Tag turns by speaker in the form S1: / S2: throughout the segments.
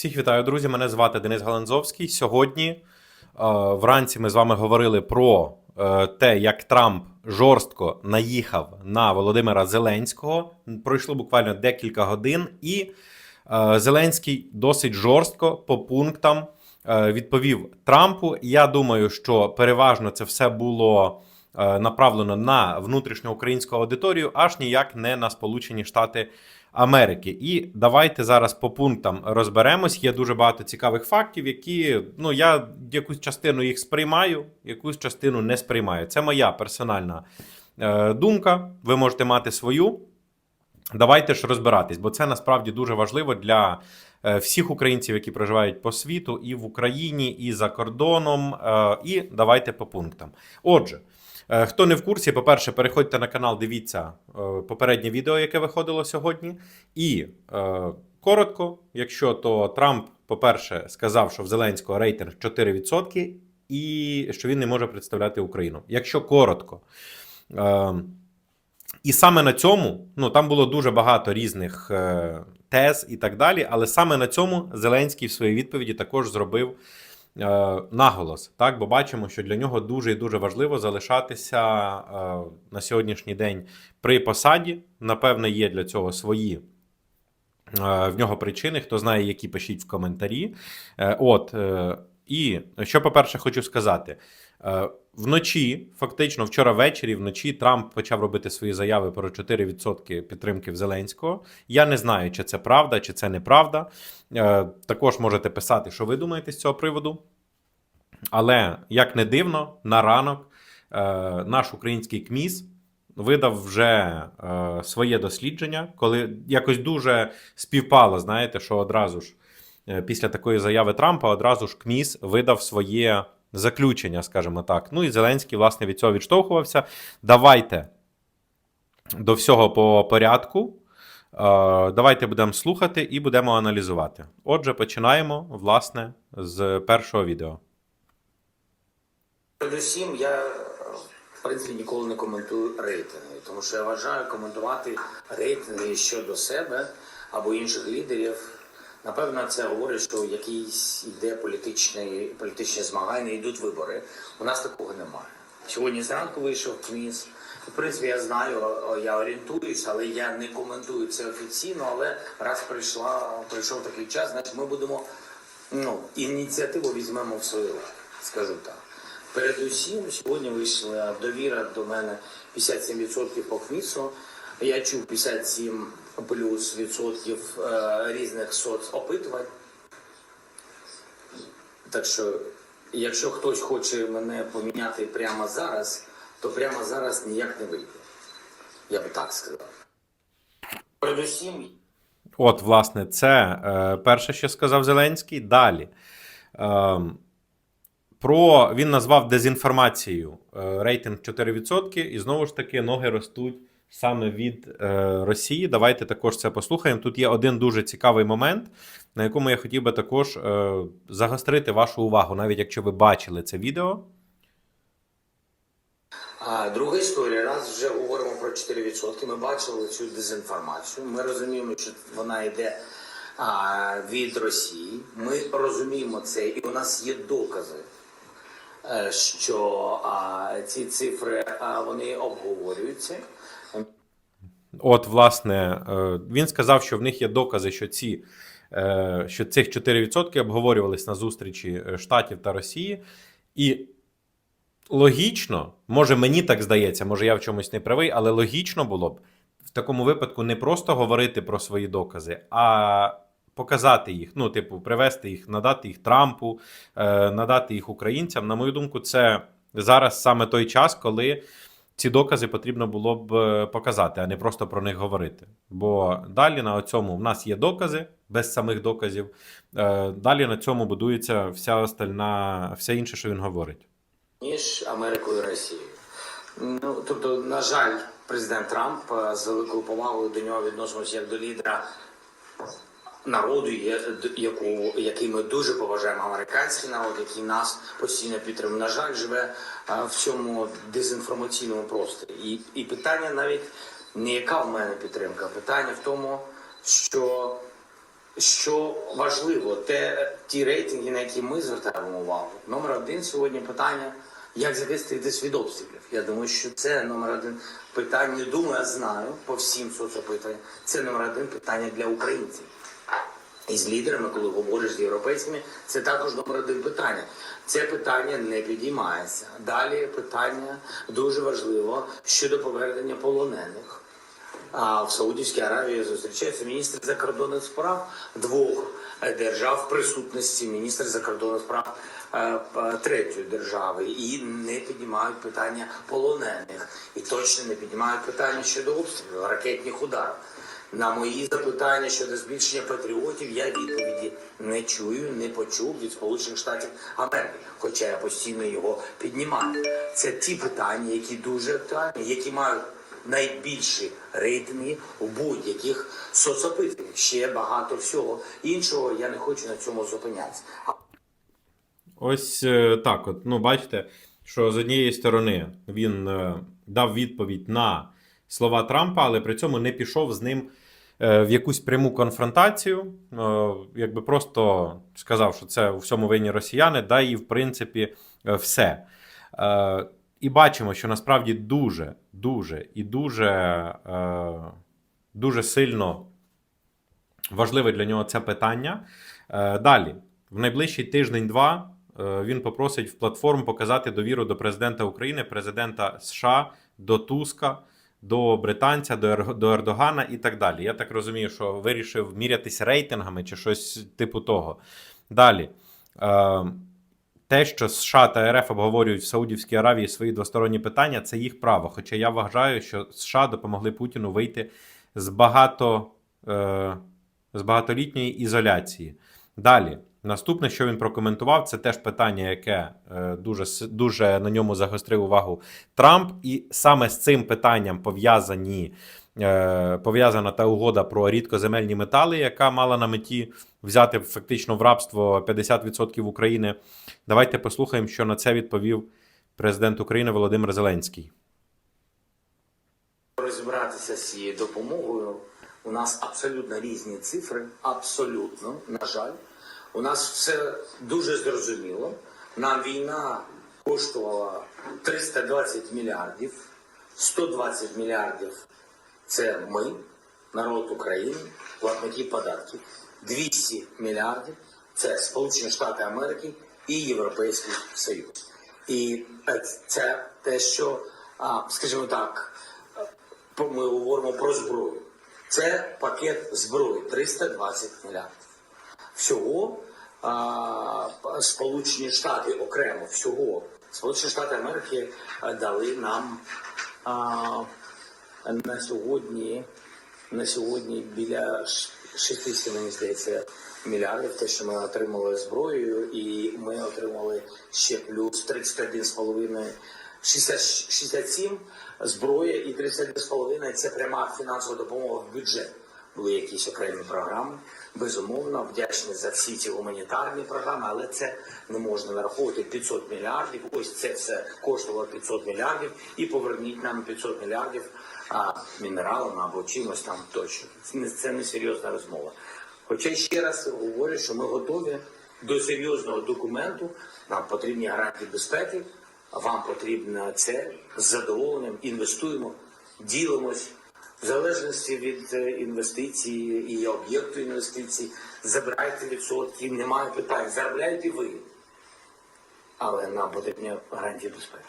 S1: Всіх вітаю, друзі. Мене звати Денис Галанзовський. Сьогодні е, вранці ми з вами говорили про е, те, як Трамп жорстко наїхав на Володимира Зеленського. Пройшло буквально декілька годин, і е, Зеленський досить жорстко по пунктам відповів Трампу. Я думаю, що переважно це все було направлено на внутрішньоукраїнську аудиторію, аж ніяк не на Сполучені Штати Америки. І давайте зараз по пунктам розберемось. Є дуже багато цікавих фактів, які ну я якусь частину їх сприймаю, якусь частину не сприймаю. Це моя персональна е, думка. Ви можете мати свою. Давайте ж розбиратись, бо це насправді дуже важливо для е, всіх українців, які проживають по світу, і в Україні, і за кордоном. Е, І давайте по пунктам. Отже. Е, Хто не в курсі, по-перше, переходьте на канал, дивіться е, попереднє відео, яке виходило сьогодні. І е, коротко, якщо то Трамп, по-перше, сказав, що в Зеленського рейтинг 4%, і що він не може представляти Україну. Якщо коротко. І саме на цьому, ну там було дуже багато різних тез і так далі, але саме на цьому Зеленський в своїй відповіді також зробив наголос. Так, бо бачимо, що для нього дуже і дуже важливо залишатися е, на сьогоднішній день при посаді. Напевне, є для цього свої. е, В нього причини, хто знає, які пишіть в коментарі. Е, От е, і що, по-перше, хочу сказати: Е, вночі, фактично, вчора ввечері, вночі Трамп почав робити свої заяви про 4% підтримки в Зеленського. Я не знаю, чи це правда, чи це неправда. Е, Також можете писати, що ви думаєте з цього приводу. Але як не дивно, на ранок е, наш український КМІС видав вже е, своє дослідження, коли якось дуже співпало, знаєте, що одразу ж після такої заяви Трампа одразу ж КМІС видав своє заключення, скажімо так. Ну і Зеленський, власне, від цього відштовхувався. Давайте до всього по порядку. Е, Давайте будемо слухати і будемо аналізувати. Отже, починаємо, власне, з першого відео.
S2: Передусім, я в принципі ніколи не коментую рейтинги, тому що я вважаю коментувати рейтинги щодо себе або інших лідерів. Напевно, це говорить, що якісь йде політичні, політичні змагання, йдуть вибори. У нас такого немає. Сьогодні зранку вийшов КМІС. В принципі, я знаю, я орієнтуюсь, але я не коментую це офіційно. Але раз прийшла, прийшов такий час, значить ми будемо ну, ініціативу візьмемо в свої руки, скажу так. Передусім, сьогодні вийшла довіра до мене 57% по КМІСу. Я чув 57 плюс відсотків е, різних соцопитувань. Так що, якщо хтось хоче мене поміняти прямо зараз, то прямо зараз ніяк не вийде. Я би так сказав. Передусім,
S1: От, власне, це е, перше, що сказав Зеленський. Далі. Е, про він назвав дезінформацією е, рейтинг 4%, і знову ж таки ноги ростуть саме від е, Росії. Давайте також це послухаємо. Тут є один дуже цікавий момент, на якому я хотів би також е, загострити вашу увагу, навіть якщо ви бачили це відео.
S2: А друга історія, раз вже говоримо про 4%, ми бачили цю дезінформацію. Ми розуміємо, що вона йде а, від Росії. Ми розуміємо це, і у нас є докази, е, що а, ці цифри а, вони обговорюються.
S1: От, власне, е, він сказав, що в них є докази, що ці. е, Що цих 4% обговорювались на зустрічі е, Штатів та Росії, і логічно, може мені так здається, може я в чомусь не правий, але логічно було б в такому випадку не просто говорити про свої докази, а показати їх. Ну, типу, привести їх, надати їх Трампу, надати їх українцям. На мою думку, це зараз саме той час, коли ці докази потрібно було б е, показати, а не просто про них говорити. Бо далі на цьому в нас є докази без самих доказів. Е, Далі на цьому будується вся остальна, все інше, що він говорить.
S2: ніж Америкою і Росією. Ну тобто, на жаль, президент Трамп е, з великою повагою до нього відносимося як до лідера народу, яку, який ми дуже поважаємо, американський народ, який нас постійно підтримує. На жаль, живе в цьому дезінформаційному просторі. І, і питання навіть не яка в мене підтримка, питання в тому, що що важливо, те, ті рейтинги, на які ми звертаємо увагу. Номер один сьогодні питання, як захиститись від обстрілів. Я думаю, що це номер один питання. Не думаю, а знаю по всім соцопитанням. Це номер один питання для українців. І з лідерами, коли говориш з європейськими, це також номер питання. Це питання не підіймається. Далі питання дуже важливо щодо повернення полонених. А в Саудівській Аравії зустрічається міністр закордонних справ двох держав в присутності міністр закордонних справ е, е, третьої держави і не піднімають питання полонених, і точно не піднімають питання щодо обстрілів, ракетних ударів. На мої запитання щодо збільшення патріотів я відповіді не чую, не почув від Сполучених Штатів Америки, хоча я постійно його піднімаю. Це ті питання, які дуже актуальні, які мають найбільші рейтинги у будь-яких соцопитаннях. Ще багато всього іншого. Я не хочу на цьому зупинятися.
S1: Ось е, так. От, ну, бачите, що з однієї сторони він е, дав відповідь на слова Трампа, але при цьому не пішов з ним в якусь пряму конфронтацію. Е, якби просто сказав, що це у всьому винні росіяни, да і в принципі е, все. Е, і бачимо, що насправді дуже, дуже і дуже, е, дуже сильно важливе для нього це питання. Е, Далі, в найближчий тиждень-два е, він попросить в платформ показати довіру до президента України, президента США, до Туска, до британця, до, Ер- до Ердогана і так далі. Я так розумію, що вирішив мірятись рейтингами чи щось типу того. Далі. Е, те, що США та РФ обговорюють в Саудівській Аравії свої двосторонні питання, це їх право. Хоча я вважаю, що США допомогли Путіну вийти з багато. Е, з багатолітньої ізоляції. Далі, наступне, що він прокоментував, це теж питання, яке е, дуже, дуже на ньому загострив увагу Трамп. І саме з цим питанням пов'язані. е, Пов'язана та угода про рідкоземельні метали, яка мала на меті взяти фактично в рабство 50% України. Давайте послухаємо, що на це відповів президент України Володимир Зеленський.
S2: розібратися з цією допомогою. У нас абсолютно різні цифри, абсолютно, на жаль. У нас все дуже зрозуміло. Нам війна коштувала 320 мільярдів, 120 мільярдів це ми, народ України, платники податків. 200 мільярдів це Сполучені Штати Америки і Європейський Союз. І е, це те, що, скажімо так, ми говоримо про зброю. Це пакет зброї 320 мільярдів. Всього а, Сполучені Штати окремо всього Сполучені Штати Америки дали нам а, на сьогодні на сьогодні біля ш- 60, мені здається, мільярдів, те, що ми отримали зброєю, і ми отримали ще плюс 31,5 60, 67 зброя і 31,5 – це пряма фінансова допомога в бюджет. Були якісь окремі програми. Безумовно, вдячні за всі ці гуманітарні програми, але це не можна нараховувати 500 мільярдів. Ось це все коштувало 500 мільярдів, і поверніть нам 500 мільярдів а, мінералами або чимось там точно. Це не, серйозна розмова. Хоча ще раз говорю, що ми готові до серйозного документу. Нам потрібні гарантії безпеки. Вам потрібно це з задоволенням. Інвестуємо, ділимось. В залежності від е, інвестицій і об'єкту інвестицій, забирайте відсотки, немає питань, заробляйте ви. Але нам потрібні гарантії безпеки.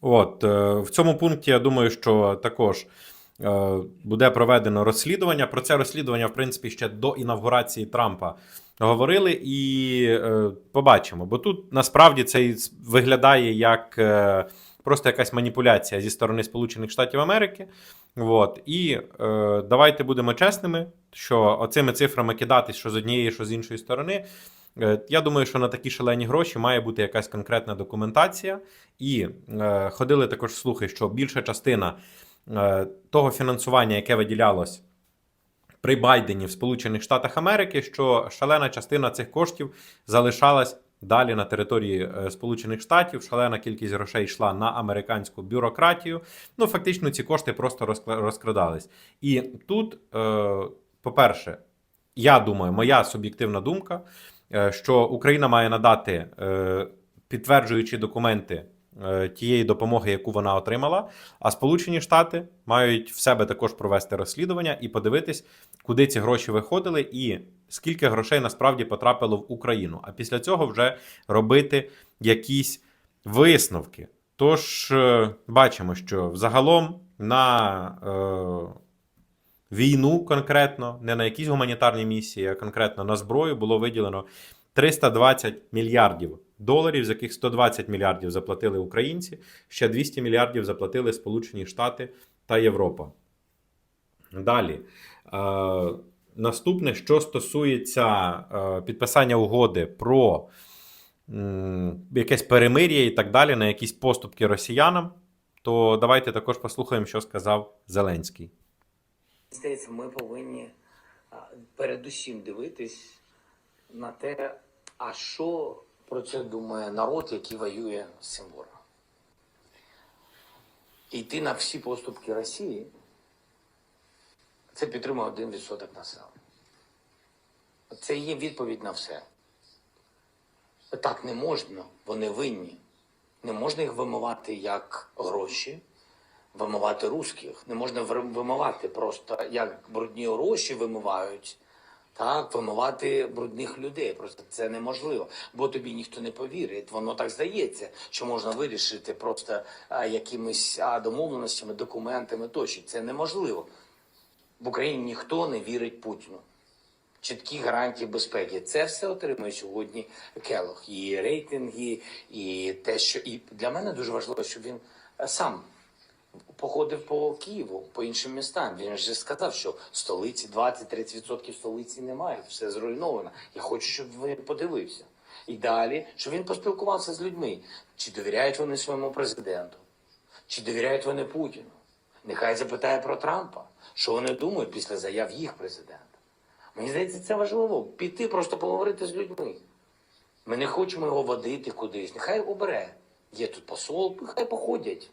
S1: От е, в цьому пункті я думаю, що також е, буде проведено розслідування. Про це розслідування, в принципі, ще до інавгурації Трампа говорили, і побачимо. Бо тут насправді це виглядає як просто якась маніпуляція зі сторони Сполучених Штатів Америки. От. І е, давайте будемо чесними, що оцими цифрами кидатись, що з однієї, що з іншої сторони. Е, Я думаю, що на такі шалені гроші має бути якась конкретна документація. І е, ходили також слухи, що більша частина е, того фінансування, яке виділялось при Байдені в Сполучених Штатах Америки, що шалена частина цих коштів залишалась далі на території е, Сполучених Штатів. Шалена кількість грошей йшла на американську бюрократію. Ну, фактично, ці кошти просто розкрадались. І тут. Е, по-перше, я думаю, моя суб'єктивна думка, е, що Україна має надати підтверджуючі документи тієї допомоги, яку вона отримала. А Сполучені Штати мають в себе також провести розслідування і подивитись, куди ці гроші виходили, і скільки грошей насправді потрапило в Україну. А після цього вже робити якісь висновки. Тож е, бачимо, що взагалом на е, війну конкретно, не на якісь гуманітарні місії, а конкретно на зброю було виділено 320 мільярдів доларів, з яких 120 мільярдів заплатили українці, ще 200 мільярдів заплатили Сполучені Штати та Європа. Далі. Е, наступне, що стосується е, підписання угоди про якесь перемир'я і так далі, на якісь поступки росіянам, то давайте також послухаємо, що сказав Зеленський.
S2: Здається, ми повинні передусім дивитись на те, а що про це думає народ, який воює з цим ворогом. І йти на всі поступки Росії це підтримує 1% населення. Це є відповідь на все. Так не можна, вони винні. Не можна їх вимивати як гроші, вимивати русських. Не можна вимивати просто як брудні гроші вимивають, так, вимивати брудних людей. Просто це неможливо, бо тобі ніхто не повірить. Воно так здається, що можна вирішити просто а, якимись а, домовленостями, документами тощо. Це неможливо. В Україні ніхто не вірить Путіну. Чіткі гарантії безпеки. Це все отримує сьогодні Келох. І рейтинги, і те, що і для мене дуже важливо, щоб він е, сам походив по Києву, по іншим містам. Він вже сказав, що столиці 20-30% столиці немає, все зруйновано. Я хочу, щоб він подивився. І далі, щоб він поспілкувався з людьми. Чи довіряють вони своєму президенту? Чи довіряють вони Путіну? Нехай запитає про Трампа, що вони думають після заяв їх президента. Мені здається, це важливо. Піти просто поговорити з людьми. Ми не хочемо його водити кудись. Нехай обере. Є тут посол, нехай походять.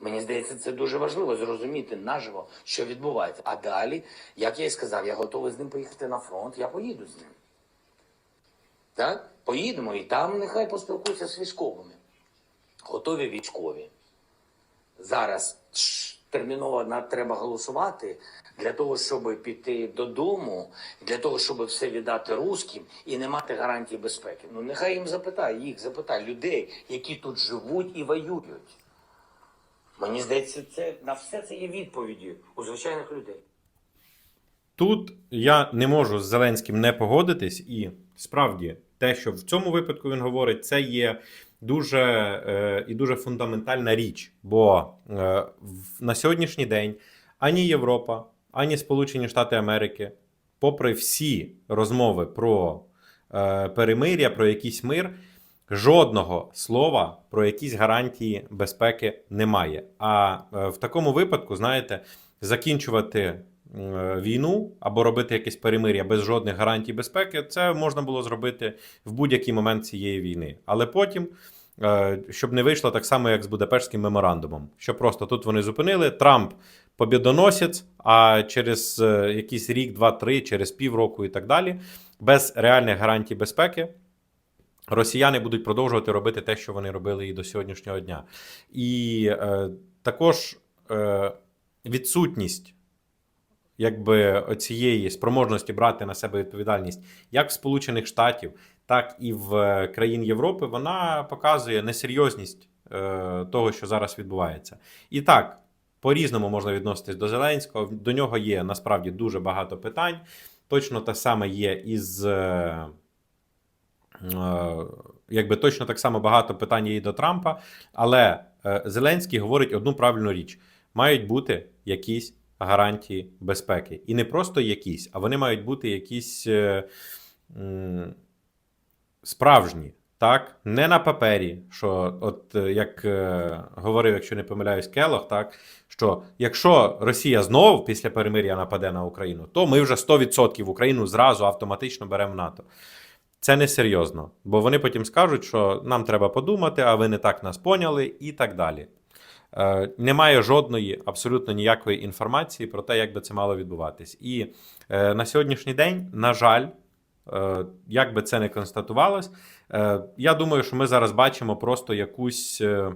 S2: Мені здається, це дуже важливо зрозуміти наживо, що відбувається. А далі, як я і сказав, я готовий з ним поїхати на фронт, я поїду з ним. Так? Поїдемо і там нехай поспілкуються з військовими. Готові військові. Зараз терміново треба голосувати для того, щоб піти додому, для того, щоб все віддати русським і не мати гарантій безпеки. Ну нехай їм запитає, їх запитає людей, які тут живуть і воюють. Мені здається, це на все це є відповіді у звичайних людей.
S1: Тут я не можу з Зеленським не погодитись, і справді те, що в цьому випадку він говорить, це є дуже е, і дуже фундаментальна річ. Бо е, на сьогоднішній день ані Європа, ані Сполучені Штати Америки, попри всі розмови про е, перемир'я, про якийсь мир, жодного слова про якісь гарантії безпеки немає. А е, в такому випадку, знаєте, закінчувати е, війну або робити якесь перемир'я без жодних гарантій безпеки, це можна було зробити в будь-який момент цієї війни. Але потім, е, щоб не вийшло так само, як з Будапештським меморандумом, що просто тут вони зупинили Трамп побідоносець, а через якийсь рік, два, три, через півроку і так далі, без реальних гарантій безпеки. Росіяни будуть продовжувати робити те, що вони робили і до сьогоднішнього дня. І е, також е, відсутність якби цієї спроможності брати на себе відповідальність як в Сполучених Штатів, так і в е, країн Європи, вона показує несерйозність е, того, що зараз відбувається. І так, по-різному можна відноситись до Зеленського. До нього є насправді дуже багато питань. Точно те саме є із. е, Якби точно так само багато питань є і до Трампа, але е, Зеленський говорить одну правильну річ: мають бути якісь гарантії безпеки. І не просто якісь, а вони мають бути якісь е, справжні. Так, не на папері, що, от е, як е, говорив, якщо не помиляюсь, Келох, так що якщо Росія знову після перемир'я нападе на Україну, то ми вже 100% Україну зразу автоматично беремо в НАТО. Це не серйозно, бо вони потім скажуть, що нам треба подумати, а ви не так нас поняли, і так далі. Е, Немає жодної абсолютно ніякої інформації про те, як би це мало відбуватись. І е, на сьогоднішній день, на жаль, е, як би це не констатувалось, е, я думаю, що ми зараз бачимо просто якусь, е,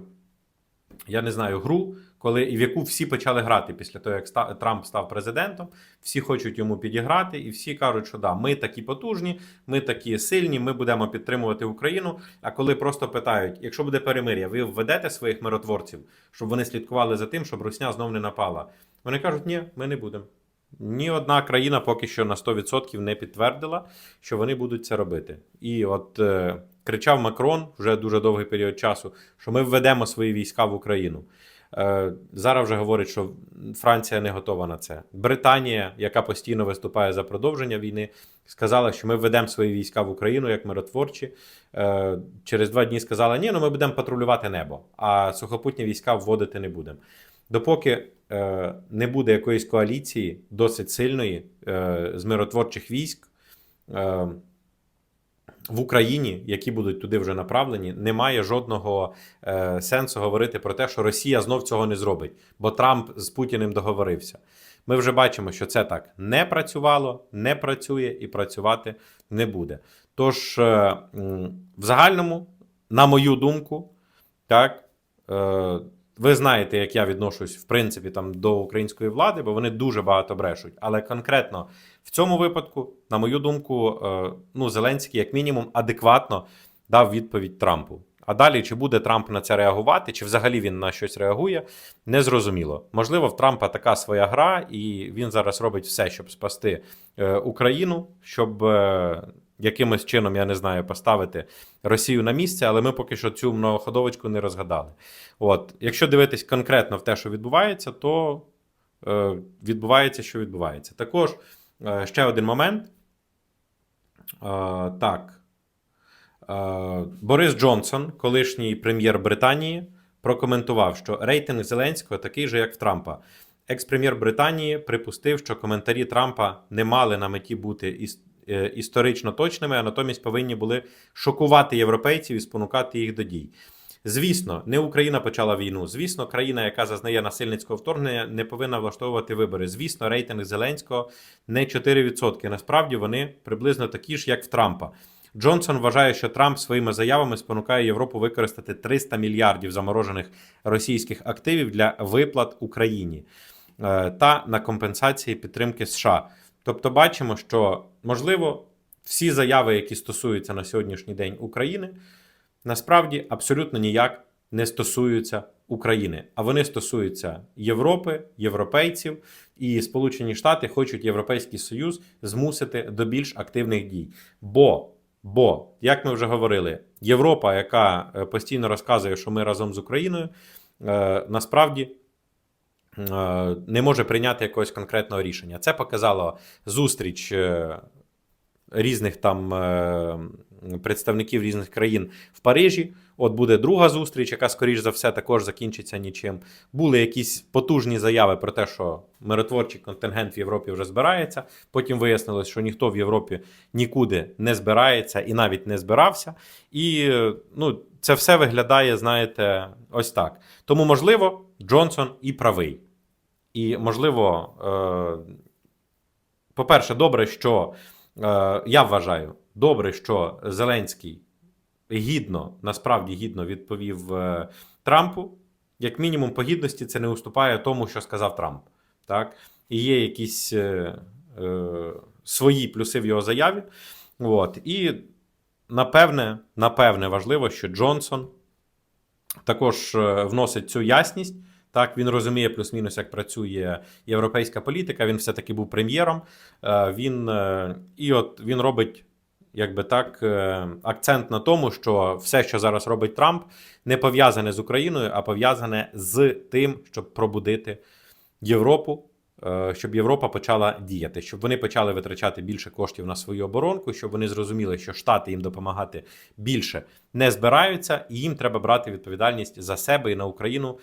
S1: я не знаю, гру, коли в яку всі почали грати після того, як ста- Трамп став президентом. Всі хочуть йому підіграти, і всі кажуть, що да, ми такі потужні, ми такі сильні, ми будемо підтримувати Україну. А коли просто питають, якщо буде перемир'я, ви введете своїх миротворців, щоб вони слідкували за тим, щоб Русня знов не напала. Вони кажуть, ні, ми не будемо. Ні одна країна поки що на 100% не підтвердила, що вони будуть це робити. І от е, кричав Макрон вже дуже довгий період часу, що ми введемо свої війська в Україну. Е, зараз вже говорить, що Франція не готова на це. Британія, яка постійно виступає за продовження війни, сказала, що ми введемо свої війська в Україну як миротворчі. Е, через два дні сказала, ні, ну ми будемо патрулювати небо, а сухопутні війська вводити не будемо. Допоки е, не буде якоїсь коаліції досить сильної з миротворчих військ в Україні, які будуть туди вже направлені, немає жодного е, сенсу говорити про те, що Росія знов цього не зробить, бо Трамп з Путіним договорився. Ми вже бачимо, що це так не працювало, не працює і працювати не буде. Тож, е, в загальному, на мою думку, так. Е, ви знаєте, як я відношусь в принципі там до української влади, бо вони дуже багато брешуть. Але конкретно в цьому випадку, на мою думку, е, ну Зеленський, як мінімум, адекватно дав відповідь Трампу. А далі, чи буде Трамп на це реагувати, чи взагалі він на щось реагує, незрозуміло. Можливо, в Трампа така своя гра, і він зараз робить все, щоб спасти е, Україну, щоб е, якимось чином, я не знаю, поставити Росію на місце, але ми поки що цю многоходовочку не розгадали. От, якщо дивитись конкретно в те, що відбувається, то е, відбувається, що відбувається. Також е, ще один момент. Е, так. Е, Борис Джонсон, колишній прем'єр Британії, прокоментував, що рейтинг Зеленського такий же, як в Трампа. Екс-прем'єр Британії припустив, що коментарі Трампа не мали на меті бути історично точними, а натомість повинні були шокувати європейців і спонукати їх до дій. Звісно, не Україна почала війну. Звісно, країна, яка зазнає насильницького вторгнення, не повинна влаштовувати вибори. Звісно, рейтинг Зеленського не 4%. Насправді вони приблизно такі ж, як в Трампа. Джонсон вважає, що Трамп своїми заявами спонукає Європу використати 300 мільярдів заморожених російських активів для виплат Україні е, та на компенсації підтримки США. Тобто, бачимо, що можливо всі заяви, які стосуються на сьогоднішній день України, насправді абсолютно ніяк не стосуються України, а вони стосуються Європи, європейців, і Сполучені Штати хочуть Європейський Союз змусити до більш активних дій. Бо, бо, як ми вже говорили, Європа, яка е, постійно розказує, що ми разом з Україною, е, насправді. Е, Не може прийняти якогось конкретного рішення. Це показало зустріч е, різних там е, представників різних країн в Парижі. От буде друга зустріч, яка, скоріш за все, також закінчиться нічим. Були якісь потужні заяви про те, що миротворчий контингент в Європі вже збирається. Потім вияснилось, що ніхто в Європі нікуди не збирається і навіть не збирався. І ну, це все виглядає, знаєте, ось так. Тому, можливо, Джонсон і правий. І, можливо, е, по-перше, добре, що е, я вважаю, добре, що Зеленський гідно, насправді гідно відповів е, Трампу. Як мінімум, по гідності це не уступає тому, що сказав Трамп. Так? І є якісь е, е, свої плюси в його заяві. От. І напевне, напевне, важливо, що Джонсон також е, вносить цю ясність. Так, він розуміє плюс-мінус, як працює європейська політика. Він все-таки був прем'єром. Е, Він і от він робить, якби так, е, акцент на тому, що все, що зараз робить Трамп, не пов'язане з Україною, а пов'язане з тим, щоб пробудити Європу, е, щоб Європа почала діяти, щоб вони почали витрачати більше коштів на свою оборонку, щоб вони зрозуміли, що Штати їм допомагати більше не збираються, і їм треба брати відповідальність за себе і на Україну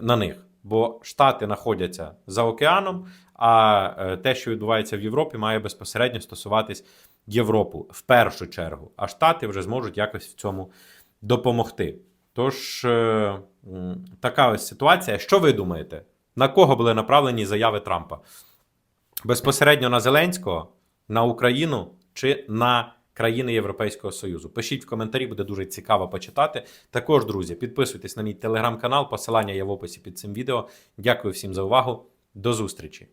S1: на них. Бо Штати знаходяться за океаном, а е, те, що відбувається в Європі, має безпосередньо стосуватись Європу в першу чергу. А Штати вже зможуть якось в цьому допомогти. Тож, е, така ось ситуація. Що ви думаєте? На кого були направлені заяви Трампа? Безпосередньо на Зеленського, на Україну чи на країни Європейського Союзу? Пишіть в коментарі, буде дуже цікаво почитати. Також, друзі, підписуйтесь на мій телеграм-канал, посилання є в описі під цим відео. Дякую всім за увагу. До зустрічі!